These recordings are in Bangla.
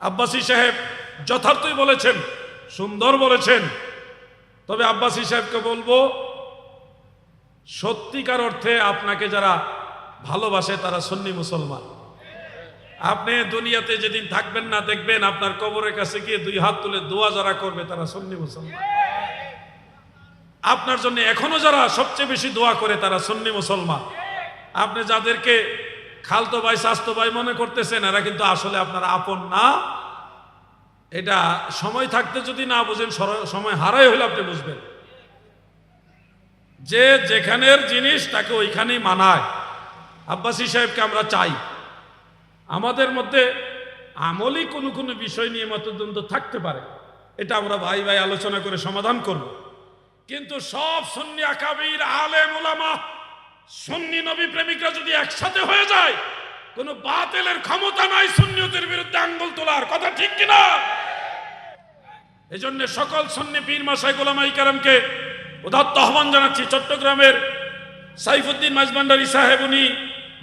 আব্বাসী সাহেব যথার্থই বলেছেন, সুন্দর বলেছেন। তবে আব্বাসী সাহেবকে বলব, সত্যিকার অর্থে আপনাকে যারা ভালোবাসে তারা সন্নি মুসলমান। আপনি দুনিয়াতে যেদিন থাকবেন না দেখবেন আপনার কবরের কাছে গিয়ে দুই হাত তুলে দোয়া যারা করবে তারা সন্নি মুসলমান। আপনার জন্য এখনও যারা সবচেয়ে বেশি দোয়া করে তারা সন্নি মুসলমান। আপনি যাদেরকে খালতো ভাই, স্বাস্থ্য ভাই মনে করতেছেন, এরা কিন্তু আসলে আপনার আপন না। এটা সময় থাকতে যদি না বুঝেন সময় হারাই হলে আপনি বুঝবেন। যে যেখানের জিনিস তাকে ওইখানেই মানায়। আব্বাসী সাহেবকে আমরা চাই। আমাদের মধ্যে আমলি কোনো কোনো বিষয় নিয়ে মতদ্বন্দ্ব থাকতে পারে। এটা আমরা ভাই ভাই আলোচনা করে সমাধান করব। কিন্তু সব সুন্নি আকাবির, আলেম ওলামা সুন্নি নবী প্রেমিকরা যদি একসাথে হয়ে যায়, কোনো বাতিলের ক্ষমতা নাই সুন্নিয়তের বিরুদ্ধে আঙ্গুল তোলার। কথা ঠিক কিনা? এজন্য সকল সুন্নি পীর মাসাই গোলামাই কারামকে উদাত্ত আহ্বান জানাচ্ছি। চট্টগ্রামের সাইফুদ্দিন মাঝবান্ডারি সাহেব, উনি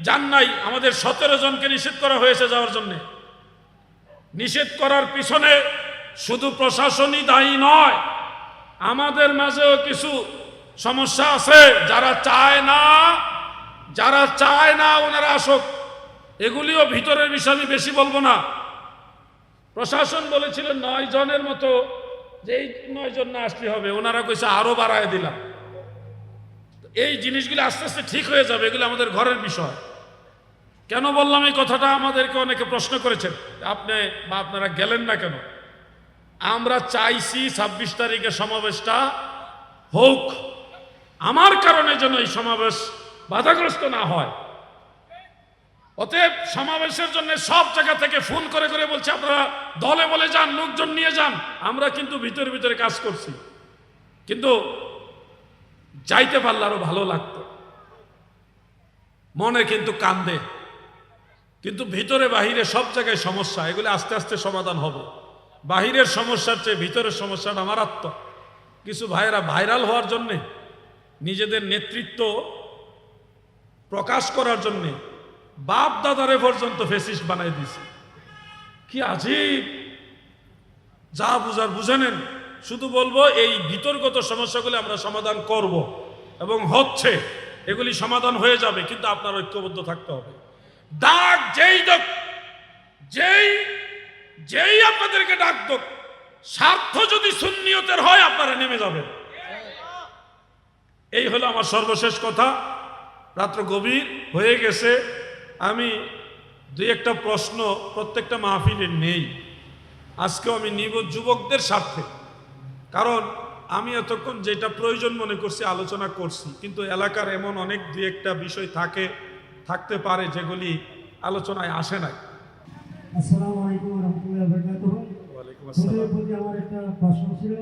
যান নাই। আমাদের সতেরো জনকে নিষেধ করা হয়েছে যাওয়ার জন্য। নিষেধ করার পিছনে শুধু প্রশাসনই দায়ী নয়, আমাদের মাঝেও কিছু সমস্যা আছে, যারা চায় না, যারা চায় না ওনারা আসুক। এগুলিও ভিতরের বিষয়, আমি বেশি বলব না। প্রশাসন বলেছিল নয় জনের মতো, যে নয় জন না আসলে হবে, ওনারা কইছে আরও বাড়ায় দিলাম। এই জিনিসগুলো আস্তে আস্তে ঠিক হয়ে যাবে, এগুলো আমাদের ঘরের বিষয়। কেন বললাম এই কথাটা? আমাদেরকে অনেকে প্রশ্ন করেছেন, আপনি বা আপনারা গেলেন না কেন? আমরা চাইছি ছাব্বিশ তারিখে সমাবেশটা হোক। আমার কারণে যেন এই সমাবেশ বাধাগ্রস্ত না হয়। অতএব সমাবেশের জন্য সব জায়গা থেকে ফোন করে করে বলছে, আপনারা দলে বলে যান, লোকজন নিয়ে যান, আমরা কিন্তু ভিতরে ভিতরে কাজ করছি। কিন্তু যাইতে পারলে আরও ভালো লাগতো। মনে কিন্তু কান্দে। কিন্তু ভিতরে বাহিরে সব জায়গায় সমস্যা, এগুলো আস্তে আস্তে সমাধান হবে। বাহিরের সমস্যার চেয়ে ভিতরের সমস্যাটা মারাত্মক। কিছু ভাইয়েরা ভাইরাল হওয়ার জন্যে নিজেদের নেতৃত্ব প্রকাশ করার জন্যে বাপ দাদারে পর্যন্ত ফেসিস্ট বানাই দিছে কি আজীব! যা বুঝার বুঝে নেন। শুধু বলব, এই বিতর্কত সমস্যাগুলি আমরা সমাধান করব এবং হচ্ছে এগুলি সমাধান হয়ে যাবে, কিন্তু আপনার ঐক্যবদ্ধ থাকতে হবে। ডাক যেই দোক, যেই যেই আপনাদেরকে ডাক দোক, স্বার্থ যদি শূন্যতের হয়, আপনারা নেমে যাবেন। এই হলো আমার সর্বশেষ কথা। রাত্র গভীর হয়ে গেছে। আমি দুই একটা প্রশ্ন প্রত্যেকটা মাহফিলের নেই। আজকেও আমি নিব যুবকদের স্বার্থে। কারণ আমি এতক্ষণ যেটা প্রয়োজন মনে করছি আলোচনা করছি। কিন্তু এলাকার এমন অনেক দুই একটা বিষয় থাকে থাকতে পারে যেগুলি আলোচনায় আসে নাই। আসসালামু আলাইকুম রহমতুল্লাহ বরকাতুহ। ওয়ালাইকুম হুজুরের প্রতি আমার একটা প্রশ্ন ছিল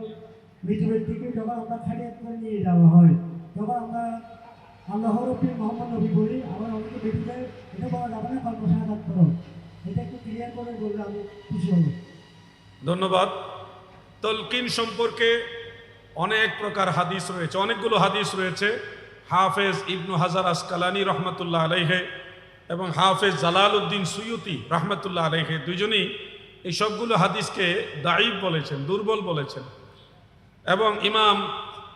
মিটিংয়ের থেকে যখন আমরা করে নিয়ে যাওয়া হয় তখন আমরা আল্লাহ মোহাম্মদ নবী বলি অনেকে এটা বলা যাবে না করো এটা একটু ক্লিয়ার করে বললে আমি খুশি হব। ধন্যবাদ। তলকিন সম্পর্কে অনেক প্রকার হাদিস রয়েছে, অনেকগুলো হাদিস রয়েছে। হাফেজ ইবনু হাজার আসকালানি রহমতুল্লাহ আলাইহে এবং হাফেজ জালাল উদ্দিন সুয়ুতি রহমতুল্লাহ আলাইহে দুজনই এই সবগুলো হাদিসকে দাইব বলেছেন, দুর্বল বলেছেন। এবং ইমাম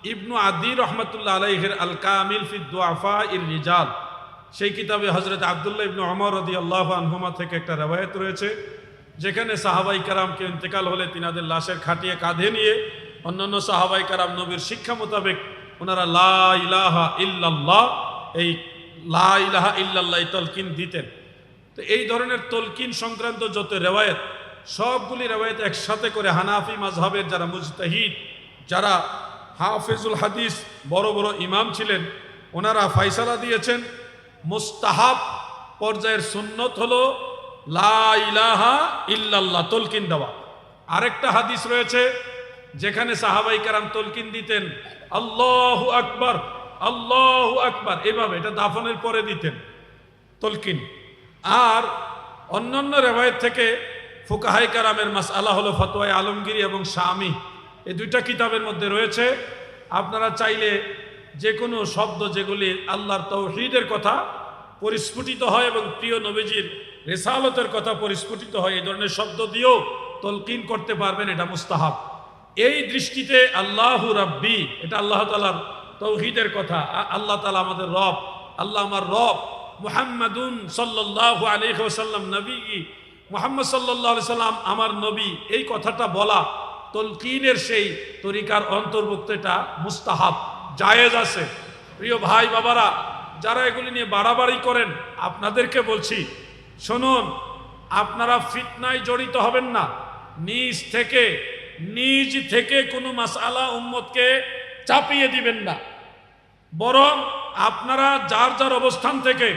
ইবনু আদি রহমতুল্লাহ আলাইহের আল কামিল ফি দুআফা ইর রিজাল। সেই কিতাবে হজরত আবদুল্লাহ ইবনু অমর রদি আল্লাহ আনহুমা থেকে একটা রেওয়ায়ত রয়েছে, যেখানে সাহাবাই কারামকে ইন্তেকাল হলে তিনাদের লাশের খাটিয়ে কাঁধে নিয়ে অন্যান্য সাহাবাই কারাম নবীর শিক্ষা মোতাবেক ওনারা লা ইলাহা ইল্লাল্লাহ, এই লা ইলাহা ইল্লাল্লাহ তলকিন দিতেন। তো এই ধরনের তলকিন সংক্রান্ত যত রেওয়ায়ত, সবগুলি রেওয়ায়ত একসাথে করে হানাফি মাজহাবের যারা মুজতাহিদ, যারা হাফেজুল হাদিস বড় বড় ইমাম ছিলেন। ওনারা ফাইসালা দিয়েছেন। মুস্তাহাব পর্যায়ের সুন্নত হলো, লা ইলাহা ইল্লাল্লাহ, তলকিন দেওয়া। আরেকটা হাদিস রয়েছে, যেখানে সাহাবাই কারাম তলকিন দিতেন, আল্লাহু আকবার আল্লাহু আকবার, এভাবে, এটা দাফনের পরে দিতেন, তলকিন। আর অন্যান্য রেওয়ায়ত থেকে ফুকাহাই কারামের মাস আল্লাহ হলো ফতোয়ায় আলমগিরি এবং স্বামী এই দুইটা কিতাবের মধ্যে রয়েছে। আপনারা চাইলে যে কোনো শব্দ যেগুলি আল্লাহর তৌহিদের কথা পরিস্ফুটিত হয় এবং প্রিয় নবীজির রেসালতের কথা পরিস্ফুটিত হয়, এই ধরনের শব্দ দিয়েও তলকিন করতে পারবেন, এটা মুস্তাহাব। এই দৃষ্টিতে আল্লাহ রাব্বি, এটা আল্লাহ তালার তৌহিদের কথা আল্লাহ তালা আমাদের রব, আল্লাহ আমার রব, মুহাম্মাদুন সাল্লাহ আলহাম নবী, মোহাম্মদ সাল্লাহ সাল্লাম আমার নবী, এই কথাটা বলা তলকিনের সেই তরিকার অন্তর্ভুক্ত এটা মুস্তাহাব, জায়েজ আছে। প্রিয় ভাই বাবারা, যারা এগুলি নিয়ে বাড়াবাড়ি করেন, আপনাদেরকে বলছি, শুনুন, আপনারা ফিতনায় জড়িত হবেন না। নিজ থেকে নিজ থেকে কোনো মাসালা উম্মতকে চাপিয়ে দিবেন না। বরং আপনারা যার যার অবস্থান থেকে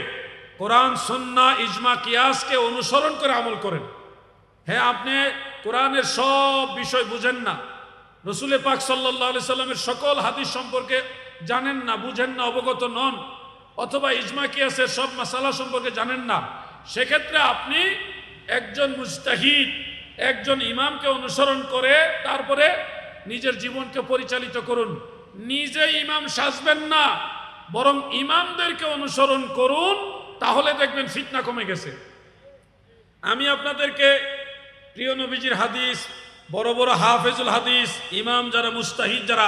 কোরআন সন্না ইজমা, কিয়াসকে অনুসরণ করে আমল করেন। হ্যাঁ আপনি কোরআনের সব বিষয় বুঝেন না। রসুলে পাক সাল্লাহ আলি সাল্লামের সকল হাদিস সম্পর্কে জানেন না, বুঝেন না, অবগত নন, অথবা ইজমা কিয়াসের সব মাসালা সম্পর্কে জানেন না। সেক্ষেত্রে আপনি একজন মুস্তাহিদ একজন ইমামকে অনুসরণ করে তারপরে নিজের জীবনকে পরিচালিত করুন। নিজে ইমাম সাজবেন না, বরং ইমামদেরকে অনুসরণ করুন, তাহলে দেখবেন ফিতনা কমে গেছে। আমি আপনাদেরকে প্রিয় নবীজির হাদিস, বড় বড় হাফেজুল হাদিস, ইমাম যারা, মুস্তাহিদ যারা,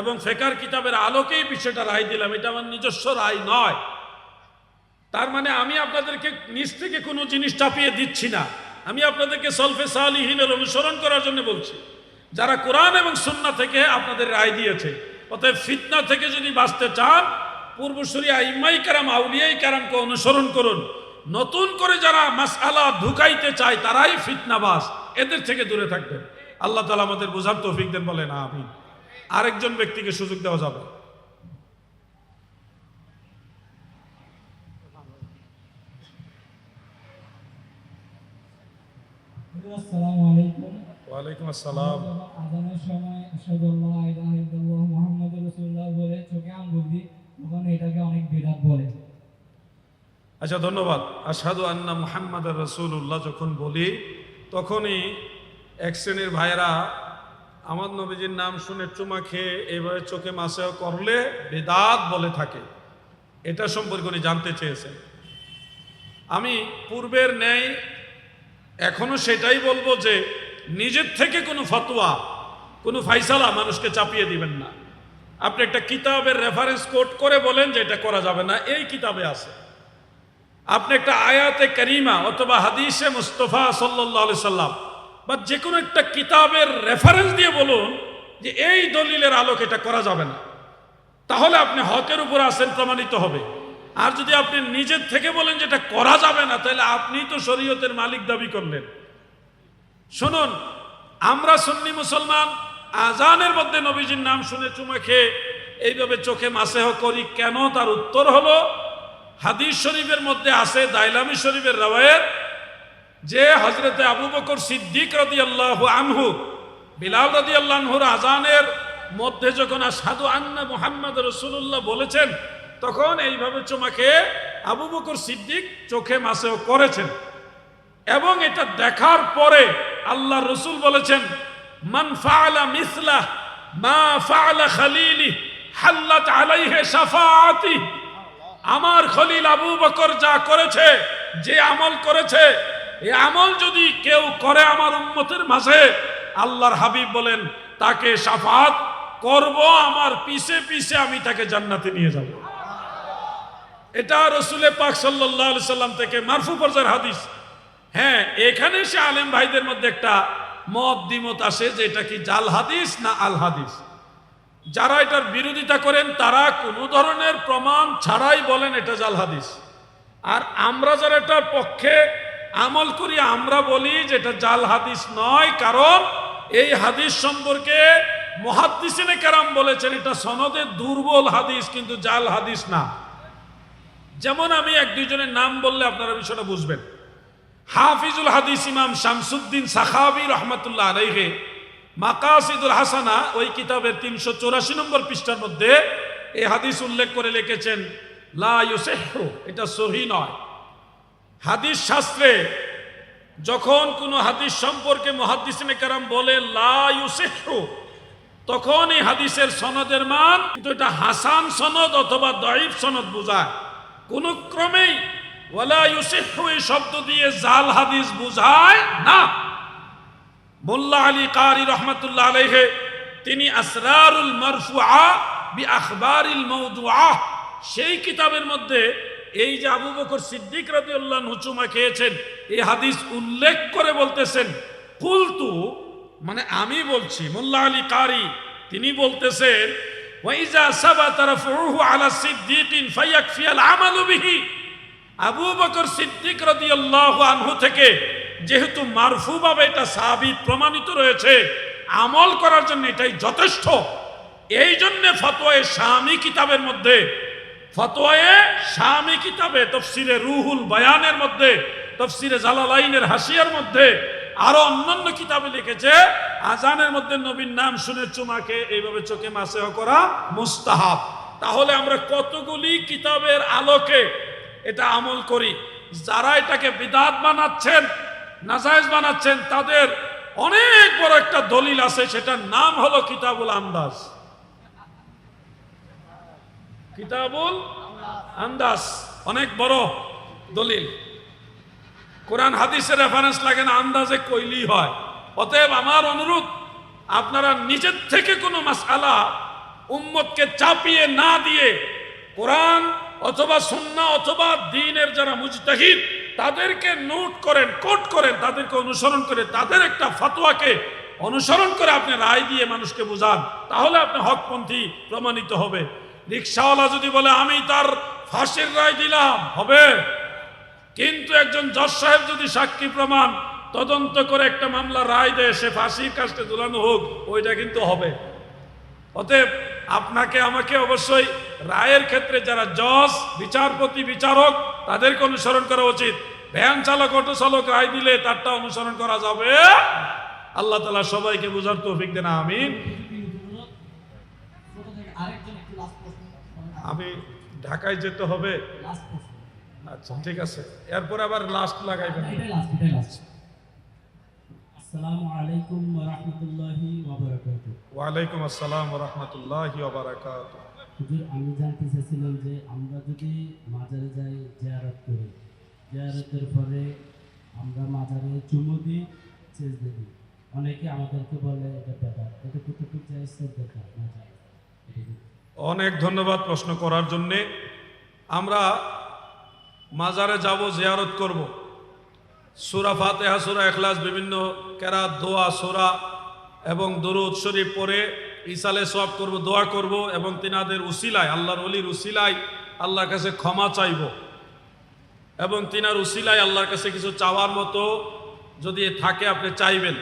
এবং ফেকার কিতাবের আলোকেই বিষয়টা রায় দিলাম, এটা আমার নিজস্ব রায় নয়। তার মানে আমি আপনাদেরকে নিজ থেকে কোনো জিনিস চাপিয়ে দিচ্ছি না। আমি আপনাদেরকে সলফে সালিহিনের অনুসরণ করার জন্য বলছি। যারা কোরআন এবং সুন্না থেকে আপনাদের রায় দিয়েছে, অতএব ফিতনা থেকে যদি বাঁচতে চান, পূর্বসূরি আইমাই কারাম, আউলিয়াই কারামকে অনুসরণ করুন। নতুন করে যারা মাসআলা ঢুকাইতে চায় তারাই ফিতনাবাস এদের থেকে দূরে থাকবেন। আল্লাহ তালা আমাদের বোঝার তৌফিক দেন বলেন আমি আরেকজন ব্যক্তিকে সুযোগ দেওয়া যাবে। আসসালামু আলাইকুম। ওয়ালাইকুম আসসালাম। আজানের সময় আশহাদুল্লাহ ইলাহা ইল্লাল্লাহ মুহাম্মাদুর রাসূলুল্লাহ বলে চোখে আঙ্গুল দিই তখন এটাকে অনেক বিরাট বলে। আচ্ছা ধন্যবাদ। আসাদু আন্না মুহাম্মদ রসুল্লাহ যখন বলি, তখনই এক শ্রেণির ভাইয়েরা আমার নবীজির নাম শুনে চুমা খেয়ে এইভাবে চোখে মাসেও করলে বেদাত বলে থাকে। এটা সম্পর্কে উনি জানতে চেয়েছেন। আমি পূর্বের ন্যায় এখনও সেটাই বলব যে, নিজের থেকে কোনো ফতোয়া, কোনো ফাইসালা মানুষকে চাপিয়ে দিবেন না। আপনি একটা কিতাবের রেফারেন্স কোট করে বলেন যে এটা করা যাবে না, এই কিতাবে আছে। আপনি একটা আয়াতে করিমা অথবা হাদিসে মুস্তফা সাল্লাহ সাল্লাম বা যে কোনো একটা কিতাবের রেফারেন্স দিয়ে বলুন যে এই দলিলের আলোক এটা করা যাবে না। তাহলে আপনি হকের উপর আসেন প্রমাণিত হবে। আর যদি আপনি নিজের থেকে বলেন যে এটা করা যাবে না, তাহলে আপনি তো শরীয়তের মালিক দাবি করলেন। শুনুন, আমরা সুন্নি মুসলমান আজানের মধ্যে নবীজির নাম শুনে চুমা খেয়ে এইভাবে চোখে মাসেহ করি কেন? তার উত্তর হলো হাদিস শরীফের মধ্যে আছে দাইলামি শরীফের রবায়ের যে হজরতে আবু বকর সিদ্দিক রদি আল্লাহ আনহু, বিলাল রদি আল্লাহর আজানের মধ্যে যখন আসাদু আন্না মোহাম্মদ রসুল্লাহ বলেছেন, তখন এইভাবে চুমাকে আবু বকর সিদ্দিক চোখে মাসেও করেছেন। এবং এটা দেখার পরে আল্লাহ রসুল বলেছেন, মান ফাআলা মিসলা মা ফাআলা খালিলি হাল্লাত আলাইহে শাফাআতি আমার খলিল আবু বকর যা করেছে, যে আমল করেছে, এ আমল যদি কেউ করে আমার উম্মতের মাঝে, আল্লাহর হাবিব বলেন, তাকে সাফাত করব, আমার পিছে পিছে আমি তাকে জান্নাতে নিয়ে যাব। এটা রসুলে পাক সাল্লাহ সাল্লাম থেকে মারফু পর্যায়ের হাদিস। হ্যাঁ এখানে সে আলেম ভাইদের মধ্যে একটা মত দ্বিমত আসে যে এটা কি জাল হাদিস না আল হাদিস? যারা এটার বিরোধিতা করেন, তারা কোনো ধরনের প্রমাণ ছাড়াই বলেন এটা জাল হাদিস। আর আমরা যারা এটার পক্ষে আমল করি, আমরা বলি যে এটা জাল হাদিস নয়, কারণ এই হাদিস সম্পর্কে মহাদ্দিসিনে কারাম বলেছেন, এটা সনদে দুর্বল হাদিস, কিন্তু জাল হাদিস না। যেমন আমি এক দুইজনের নাম বললে আপনারা বিষয়টা বুঝবেন। হাফিজুল হাদিস ইমাম শামসুদ্দিন সাখাবি রহমতুল্লাহ আলাইহে মাকাসিদুল হাসানা ওই কিতাবের তিনশো চৌরাশি নম্বর পৃষ্ঠার মধ্যে এই হাদিস উল্লেখ করে লিখেছেন, লা এটা সহি নয়। হাদিস শাস্ত্রে যখন কোনো হাদিস সম্পর্কে মহাদিসিনে কারাম বলে, লা তখন এই হাদিসের সনদের মান কিন্তু এটা হাসান সনদ অথবা দয়ীব সনদ বোঝায়। কোনো ক্রমেই ওয়ালা ইউসিহু এই শব্দ দিয়ে জাল হাদিস বুঝায় না। মোল্লা আলী কারি রহমতুল্লাহ আলাইহে, তিনি আসরারুল মারফুআ বি আখবারিল মৌদুআ, সেই কিতাবের মধ্যে এই যে আবু বকর সিদ্দিক রাদিয়াল্লাহু আনহু চুমা খেয়েছেন, এই হাদিস উল্লেখ করে বলতেছেন, কুলতু মানে আমি বলছি, মোল্লা আলী কারি, তিনি বলতেছেন ওয়াইজা সাবাতা রাফউহু আলা সিদ্দিকিন ফায়াকফি আল আমালু বিহি আবু বকর সিদ্দিক রাদিয়াল্লাহু আনহু থেকে যেহেতু মারফুভাবে এটা সাবিত প্রমাণিত রয়েছে, আমল করার জন্য এটাই যথেষ্ট। এই জন্যে ফতোয়ে স্বামী কিতাবের মধ্যে, ফতোয়ে স্বামী কিতাবে তফসিরে রুহুল বয়ানের মধ্যে, তফসিরে জালালাইনের হাসিয়ার মধ্যে আরও অন্যান্য কিতাবে লিখেছে। আজানের মধ্যে নবীর নাম শুনে চুমাকে এইভাবে চোখে মাসেহ করা মুস্তাহাব। তাহলে আমরা কতগুলি কিতাবের আলোকে এটা আমল করি? যারা এটাকে বিদাত বানাচ্ছেন নাজায়েজ বানাচ্ছেন, তাদের অনেক বড় একটা দলিল আছে, সেটার নাম হলো কিতাবুল আন্দাজ কিতাবুল আন্দাজ অনেক বড় দলিল। কোরআন হাদিসের রেফারেন্স লাগে না আন্দাজে কইলি হয়। অতএব আমার অনুরোধ, আপনারা নিজের থেকে কোনো মাসআলা উম্মতকে চাপিয়ে না দিয়ে কোরআন অথবা সুন্নাহ অথবা দিনের যারা মুজতাহিদ তাদেরকে নোট করেন, কোট করেন, তাদেরকে অনুসরণ করে, তাদের একটা ফতোয়াকে অনুসরণ করে আপনি রায় দিয়ে মানুষকে বুঝান, তাহলে আপনি হকপন্থী প্রমাণিত হবে। রিক্সাওয়ালা যদি বলে, আমি তার ফাঁসির রায় দিলাম। হবে। কিন্তু একজন জজ সাহেব যদি সাক্ষী প্রমাণ, তদন্ত করে একটা মামলা রায় দেয়, সে ফাঁসির কাজটা ঝুলানো হোক, ওইটা কিন্তু হবে। অতএব আপনাকে, আমাকে অবশ্যই রায়ের ক্ষেত্রে যারা জজ, বিচারপতি, বিচারক, তাদেরকে অনুসরণ করা উচিত। ভ্যান চালক, অটো চালক রায় দিলে তারটা অনুসরণ করা যাবে। আল্লাহ তালা সবাইকে বুঝার তৌফিক দেন প্রশ্ন আমি ঢাকায় যেতে হবে। আচ্ছা ঠিক আছে। এরপর আবার লাস্ট লাগাইবেন এটাই লাস্ট এটাই লাস্ট আসসালামু আলাইকুম ওয়া রাহমাতুল্লাহি ওয়া বারাকাতুহু ওয়ালাইকুম আসসালাম রহমতুল্লাহ বারাকাত হুজুর আমি জানতে চাইছিলাম যে আমরা যদি মাজারে যাই জিয়ারত করি জিয়ারতের পরে আমরা মাজারে চুমু দিই সেজদে দিই। অনেকে আমাদেরকে বলে এটা বেদাত এটা কতটুকু যায় এটা কি? অনেক ধন্যবাদ প্রশ্ন করার জন্যে। আমরা মাজারে যাব জিয়ারত করব। সুরা ফাতেহা, সুরা এখলাস বিভিন্ন কেরাত, দোয়া, সুরা এবং দরুদ শরীফ পরে ইসালে সব করব, দোয়া করব এবং তিনাদের উসিলায়, আল্লাহর অলির উসিলায় আল্লাহর কাছে ক্ষমা চাইব। এবং তিনার উসিলায় আল্লাহর কাছে কিছু চাওয়ার মতো যদি থাকে, আপনি চাইবেন।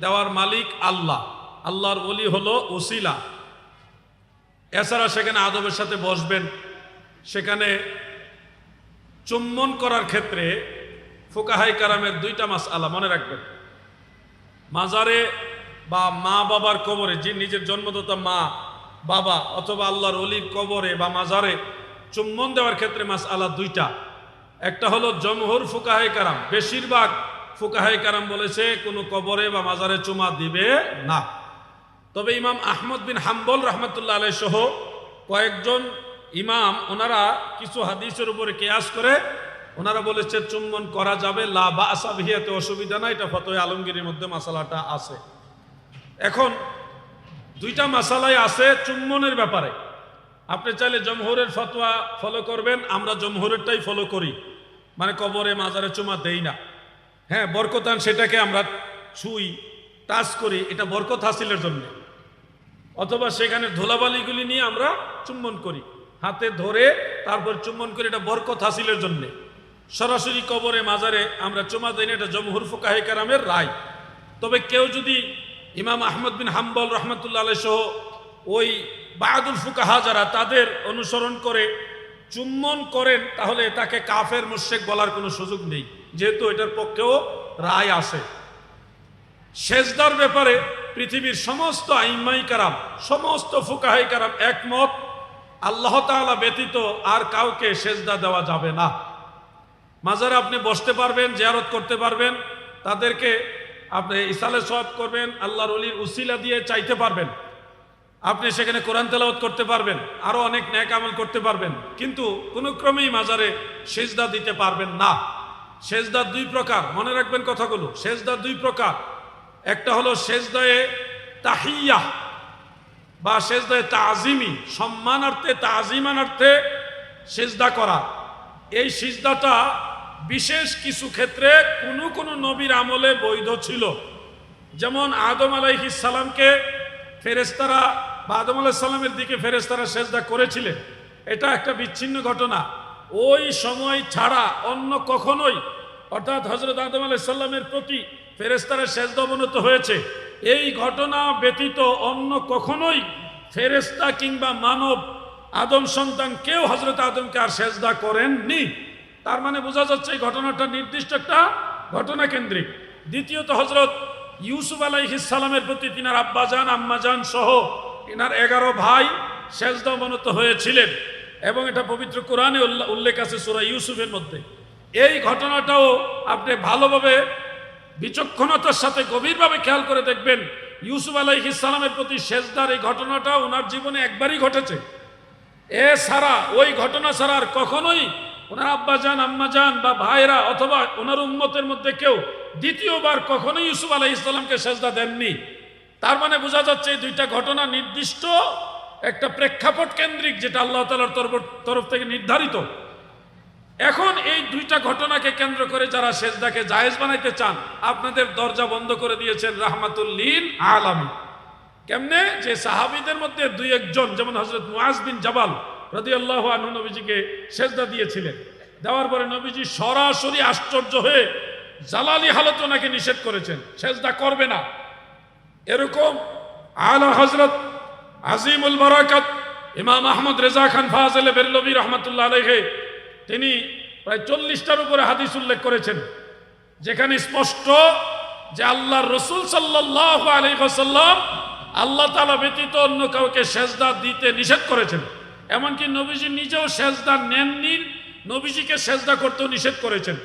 দেওয়ার মালিক আল্লাহ। আল্লাহর অলি হলো উসিলা। এছাড়া সেখানে আদবের সাথে বসবেন। সেখানে চুম্বন করার ক্ষেত্রে ফুকাহাই কারামের দুইটা মাস আলা মনে রাখবেন। মাজারে বা মা বাবার কবরে, যে নিজের জন্মদাতা মা, বাবা অথবা আল্লাহর অলির কবরে বা মাজারে চুম্বন দেওয়ার ক্ষেত্রে মাস আলা দুইটা। একটা হলো জমহুর ফুকাহাই কারাম। বেশিরভাগ ফুকাহাই কারাম বলেছে, কোনো কবরে বা মাজারে চুমা দিবে না। তবে ইমাম আহমদ বিন হাম্বল রহমতুল্লাহ আলাই সহ কয়েকজন ইমাম, ওনারা কিছু হাদিসের উপরে কেয়াস করে ওনারা বলেছে, চুম্বন করা যাবে, লা বা আসাবিহিয়াতে অসুবিধা নাই। এটা ফতোয় আলমগীরের মধ্যে মশালাটা আছে। এখন দুইটা মশালাই আছে চুম্বনের ব্যাপারে। আপনি চাইলে জমহুরের ফতোয়া ফলো করবেন, আমরা জমহুরেরটাই ফলো করি। মানে কবরে, মাজারে চুমা দেই না। হ্যাঁ বরকতান সেটাকে আমরা ছুই, টাচ করি, এটা বরকত হাসিলের জন্য। অথবা সেখানে ধুলাবালিগুলি নিয়ে আমরা চুম্বন করি। হাতে ধরে তারপর চুম্বন করি, এটা বরকত হাসিলের জন্য। সরাসরি কবরে মাজারে আমরা চুমা দিই এটা জমহুর ফুকাহে কারামের রায়। তবে কেউ যদি ইমাম আহমদ বিন হাম্বল রহমতুল্লাহ সহ ওই বাহাদুল ফুকাহা যারা তাদের অনুসরণ করে, চুম্বন করেন, তাহলে তাকে কাফের মুশেক বলার কোনো সুযোগ নেই। যেহেতু এটার পক্ষেও রায় আসে সেজদার ব্যাপারে পৃথিবীর সমস্ত আইমাই কারাম, সমস্ত ফুকাহাই কারাম একমত। আল্লাহ তাআলা ব্যতীত আর কাউকে সেজদা দেওয়া যাবে না। মাজারে আপনি বসতে পারবেন, জিয়ারত করতে পারবেন, তাদেরকে আপনি ইসালে সব করবেন, আল্লাহর অলির উসিলা দিয়ে চাইতে পারবেন। আপনি সেখানে কোরআন তেলাওয়াত করতে পারবেন আরও অনেক ন্যাক আমল করতে পারবেন, কিন্তু কোনো ক্রমেই মাজারে সেজদা দিতে পারবেন না। সেজদা দুই প্রকার, মনে রাখবেন কথাগুলো। সেজদা দুই প্রকার। একটা হলো সেজদায়ে তাহিয়া বা সেজদায় তাজিমি, সম্মানার্থে, তাজিমানার্থে সেজদা করা। এই সিজদাটা বিশেষ কিছু ক্ষেত্রে কোনো কোনো নবীর আমলে বৈধ ছিল। যেমন আদম সালামকে ফেরেস্তারা বা আদম আলাইহিস সালামের দিকে ফেরেস্তারা সেজদা করেছিলেন। এটা একটা বিচ্ছিন্ন ঘটনা। ওই সময় ছাড়া অন্য কখনোই অর্থাৎ হজরত আদম সাল্লামের প্রতি ফেরেস্তারা সেজদা অবনত হয়েছে। এই ঘটনা ব্যতীত অন্য কখনোই ফেরেস্তা কিংবা মানব আদম সন্তান কেউ হজরত আদমকে আর সেজদা করেননি। তার মানে বোঝা যাচ্ছে এই ঘটনাটা নির্দিষ্ট একটা ঘটনা কেন্দ্রিক। দ্বিতীয়ত হজরত ইউসুফ আলাইহিসালামের প্রতি তিনার আব্বাজান, আম্মাজান সহ এনার এগারো ভাই সেজদা অবনত হয়েছিলেন এবং এটা পবিত্র কোরআনে উল্লেখ আছে সুরা ইউসুফের মধ্যে। এই ঘটনাটাও আপনি ভালোভাবে বিচক্ষণতার সাথে গভীরভাবে খেয়াল করে দেখবেন, ইউসুফ আলাইহিস সালামের প্রতি শেষদার এই ঘটনাটা ওনার জীবনে একবারই ঘটেছে। এ ছাড়া ওই ঘটনা ছাড়া আর কখনোই ওনার আব্বা যান, আম্মা যান বা ভাইরা অথবা ওনার উন্মতের মধ্যে কেউ দ্বিতীয়বার কখনোই ইউসুফ আলাহ ইসলামকে সেজদা দেননি। তার মানে বোঝা যাচ্ছে এই দুইটা ঘটনা নির্দিষ্ট একটা প্রেক্ষাপট কেন্দ্রিক যেটা আল্লাহ তালার তরফ থেকে নির্ধারিত। এখন এই দুইটা ঘটনাকে কেন্দ্র করে যারা সেজদাকে জায়েজ বানাইতে চান, আপনাদের দরজা বন্ধ করে দিয়েছেন রাহমাতুল্লিন আলামী কেমনে? যে সাহাবীদের মধ্যে দুই একজন, যেমন হজরত মুআজ বিন জাবাল রাদিয়াল্লাহু আনহু নবীজিকে সেজদা দিয়েছিলেন। দেওয়ার পরে নবীজি সরাসরি আশ্চর্য হয়ে জালালি হালত ওনাকে নিষেধ করেছেন। সেজদা করবে না। এরকম আলা হজরত আজিমুল বারাকাত, ইমাম আহমদ রেজা খান ফাজলে বেরলবী রহমতুল্লাহ আলহে তিনি প্রায় চল্লিশটার উপরে হাদিস উল্লেখ করেছেন, যেখানে স্পষ্ট যে আল্লাহর রসুল সাল্লাহ আলহিহাসাল্লাম আল্লাহ তালা ব্যতীত অন্য কাউকে সেজদা দিতে নিষেধ করেছেন। এমনকি নবীজি নিজেও সেজদা নেননি, নবীজিকে সেজদা করতেও নিষেধ করেছেন।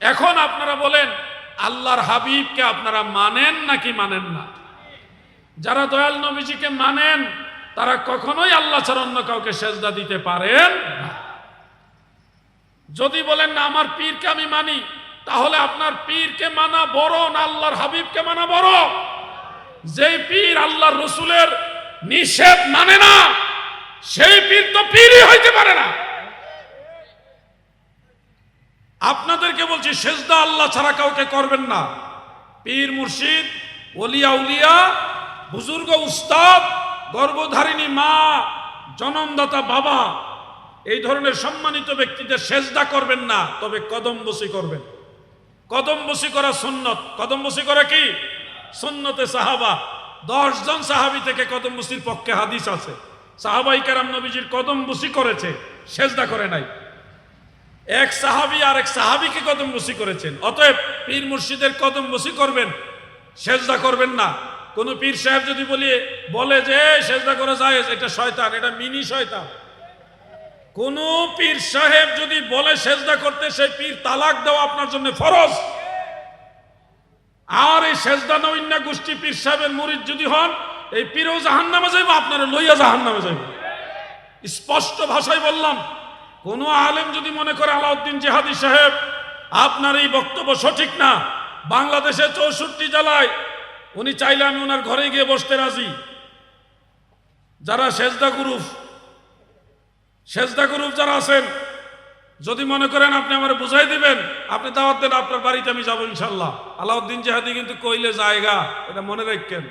এখন আপনারা বলেন, আল্লাহর হাবিবকে আপনারা মানেন নাকি মানেন না? যারা দয়াল নবীজিকে মানেন, তারা কখনোই আল্লাহ ছাড়া অন্য কাউকে সেজদা দিতে পারেন না। যদি বলেন, না, আমার পীরকে আমি মানি, তাহলে আপনার পীরকে মানা বড় না আল্লাহর হাবিবকে মানা বড়? যেই পীর আল্লাহর রসুলের নিষেধ মানে না সেই পীর তো পীরই হইতে পারে না। আপনাদেরকে বলছি, সেজদা আল্লাহ ছাড়া কাউকে করবেন না। পীর মুর্শিদ, ওলিয়া উলিয়া, বুজুর্গ উস্তাদ, গর্ভধারিণী মা, জনমদাতা বাবা, এই ধরনের সম্মানিত ব্যক্তিদের সেজদা করবেন না, তবে কদম বসি করবেন। কদম বসি করা সুন্নত। কদম বসি করা কি? সুন্নতে সাহাবা। দশ জন সাহাবি থেকে কদম বসির পক্ষে হাদিস আছে। সাহাবাই কারাম নবীজির কদম বুসি করেছে সেজদা করে নাই। এক সাহাবি আর এক সাহাবিকে কদম বসি করেছেন। অতএব পীর মুর্শিদের কদম বসি করবেন সেজদা করবেন না। কোন পীর সাহেব যদি বলি বলে যে "এই, সেজদা করা যায় এটা শয়তান এটা মিনি শয়তান। কোন পীর সাহেব যদি বলে সেজদা করতে সেই পীর তালাক দেওয়া আপনার জন্য ফরজ। আর এই সেজদা নৈন্যা গোষ্ঠী পীর সাহেবের মুরিদ যদি হন এই পীরও জাহান নামে যাইব আপনারা লইয়া জাহান নামে যাইব। স্পষ্ট ভাষায় বললাম, কোন আলেম যদি মনে করে আলাউদ্দিন জেহাদি সাহেব, আপনার এই বক্তব্য সঠিক না, বাংলাদেশে চৌষট্টি জেলায় উনি চাইলে আমি ওনার ঘরে গিয়ে বসতে রাজি। যারা সেজদা গ্রুপ সেজদা গ্রুপ যারা আছেন, যদি মনে করেন আপনি আমার বুঝাই দিবেন, আপনি দাওয়াত দেন, আপনার বাড়িতে আমি যাব ইনশাল্লাহ। আলাউদ্দিন জেহাদি কিন্তু কইলে জায়গা, এটা মনে রাখবেন